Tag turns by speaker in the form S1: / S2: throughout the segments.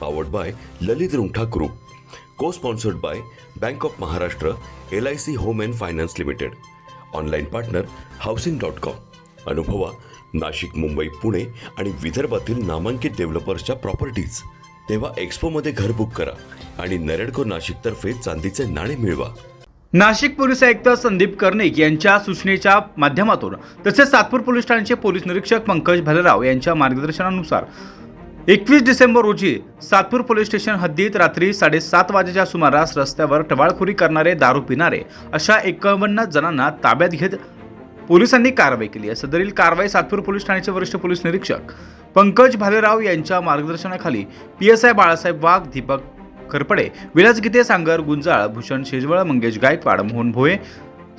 S1: powered by Lalit Rungta group co sponsored by bank of Maharashtra L I C home and finance limited online partner housing dot com अनुभवा नाशिक मुंबई पुणे आणि विदर्भातील नामांकित डेव्हलपर्सच्या properties तेव्हा एक्सपोमध्ये घर book करा आणि नरेडको नाशिकतर्फे चांदीचे नाणे मिळवा.
S2: नाशिक पोलीस आयुक्त संदीप कर्णिक यांच्या सूचनेच्या माध्यमातून तसेच सातपूर पोलीस ठाण्याचे पोलीस निरीक्षक पंकज भलराव यांच्या मार्गदर्शनानुसार एकवीस डिसेंबर रोजी सातपूर पोलीस स्टेशन हद्दीत रात्री साडेसात वाजेच्या सुमारास रस्त्यावर टवाळखोरी करणारे दारू पिणारे अशा एकावन्न जणांना ताब्यात घेत पोलिसांनी कारवाई केली. आहे सदरील कारवाई सातपूर पोलीस ठाण्याचे वरिष्ठ पोलीस निरीक्षक पंकज भालेराव यांच्या मार्गदर्शनाखाली P S I Balasaheb Wagh Deepak Kharpade Vilas Gite Sangar Gunjal Bhushan Shejwal Mangesh Gaikwad Mohan Bhoye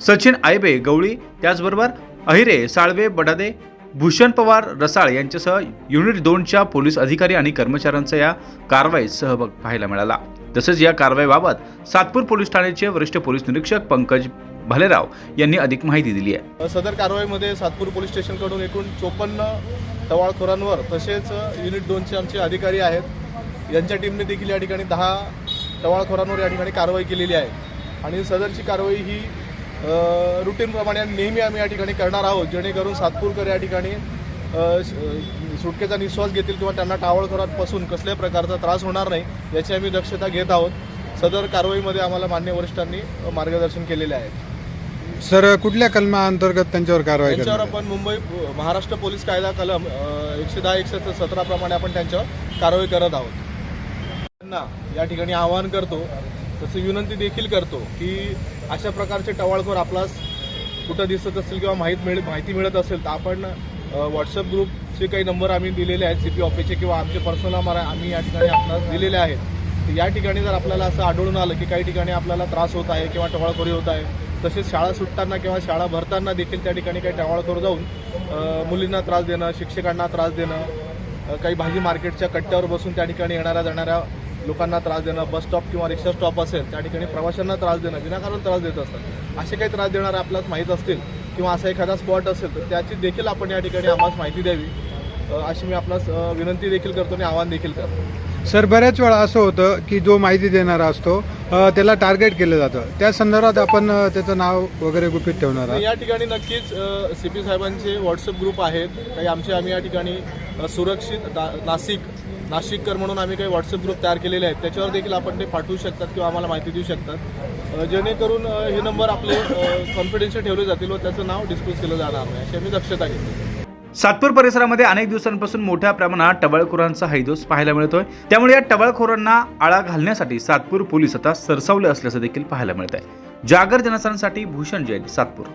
S2: Sachin Aibe Gawali त्याचबरोबर अहिरे साळवे बडादे भूषण पवार रसाळ यांच्यासह युनिट दोनच्या पोलीस अधिकारी आणि कर्मचाऱ्यांचा या कारवाईत सहभाग पाहायला मिळाला. तसेच या कारवाईबाबत सातपूर पोलीस ठाण्याचे वरिष्ठ पोलीस निरीक्षक पंकज भालेराव यांनी अधिक माहिती दिली आहे.
S3: सदर कारवाईमध्ये सातपूर पोलीस स्टेशनकडून एकूण चोपन्न टवाळखोरांवर तसेच युनिट दोनचे आमचे अधिकारी आहेत. यांच्या टीमने देखील या ठिकाणी दहा टवाळखोरांवर या ठिकाणी कारवाई केलेली आहे. आणि सदरची कारवाई ही रुटीनप्रमाणे नेहमी आम्ही या ठिकाणी करणार आहोत. जेणेकरून सातपूरकर या ठिकाणी सुटकेचा निश्वास घेतील किंवा त्यांना टावळखोरांपासून कसल्याही प्रकारचा त्रास होणार नाही याची आम्ही दक्षता घेत आहोत. सदर कारवाईमध्ये आम्हाला मान्य वरिष्ठांनी मार्गदर्शन केलेले आहे.
S4: सर कुठल्या कलमाअंतर्गत त्यांच्यावर कारवाई
S3: त्यांच्यावर आपण मुंबई महाराष्ट्र पोलीस कायदा कलम एकशे दहा एकशे सतरा प्रमाणे आपण त्यांच्यावर कारवाई करत आहोत. त्यांना या ठिकाणी आवाहन करतो तसं विनंती देखील करतो की अशा प्रकारचे टवाळखोर आपलाच कुठं दिसत असतील किंवा माहीत मिळ माहिती मिळत असेल तर आपण व्हॉट्सअप ग्रुपचे काही नंबर आम्ही दिलेले आहेत सी पी ऑफिसचे किंवा आमचे पर्सनल आम्हाला आम्ही या ठिकाणी आपल्याला दिलेले आहेत. या ठिकाणी जर आपल्याला असं आढळून आलं की काही ठिकाणी आपल्याला त्रास होत आहे किंवा टवाळखोरी होत आहे तसेच शाळा सुटताना किंवा शाळा भरताना देखील त्या ठिकाणी काही टवाळखोर जाऊन मुलींना त्रास देणं शिक्षकांना त्रास देणं काही भाजी मार्केटच्या कट्ट्यावर बसून त्या ठिकाणी येणाऱ्या जाणाऱ्या लोकांना त्रास देणं बस स्टॉप किंवा रिक्षा स्टॉप असेल त्या ठिकाणी प्रवाशांना त्रास देणं विनाकारण त्रास देत असतात. असे काही त्रास देणारे आपल्याला माहीत असतील किंवा असा एखादा स्पॉट असेल तर त्याची देखील आपण या ठिकाणी आम्हाला माहिती द्यावी. अशी मी आपणास अ, विनंती देखील करतो आणि आवाहन देखील करतो.
S4: सर बऱ्याच वेळा असं होतं की जो माहिती देणारा असतो त्याला टार्गेट केलं जातं. त्या संदर्भात आपण त्याचं नाव वगैरे गुपित ठेवणार
S3: या ठिकाणी नक्कीच सी पी साहेबांचे व्हॉट्सअप ग्रुप आहेत. काही आमचे आम्ही या ठिकाणी सुरक्षित नाशिक नाशिककर म्हणून आम्ही काही व्हॉट्सअप ग्रुप तयार केलेले आहेत. त्याच्यावर देखील आपण ते पाठवू शकतात किंवा आम्हाला माहिती देऊ शकतात. जेणेकरून हे नंबर आपले कॉन्फिडेन्शियल ठेवले जातील व त्याचं नाव डिस्क्लोज केलं जाणार नाही अशी आम्ही दक्षता घेतली.
S2: सातपूर परिसरामध्ये अनेक दिवसांपासून मोठ्या प्रमाणात टवळखोरांचा हैदोस पाहायला मिळतोय. त्यामुळे या टवळखोरांना आळा घालण्यासाठी सातपूर पोलीस आता सरसावले असल्याचं देखील पाहायला मिळत आहे जागर जनसांसाठी भूषण जैन सातपूर.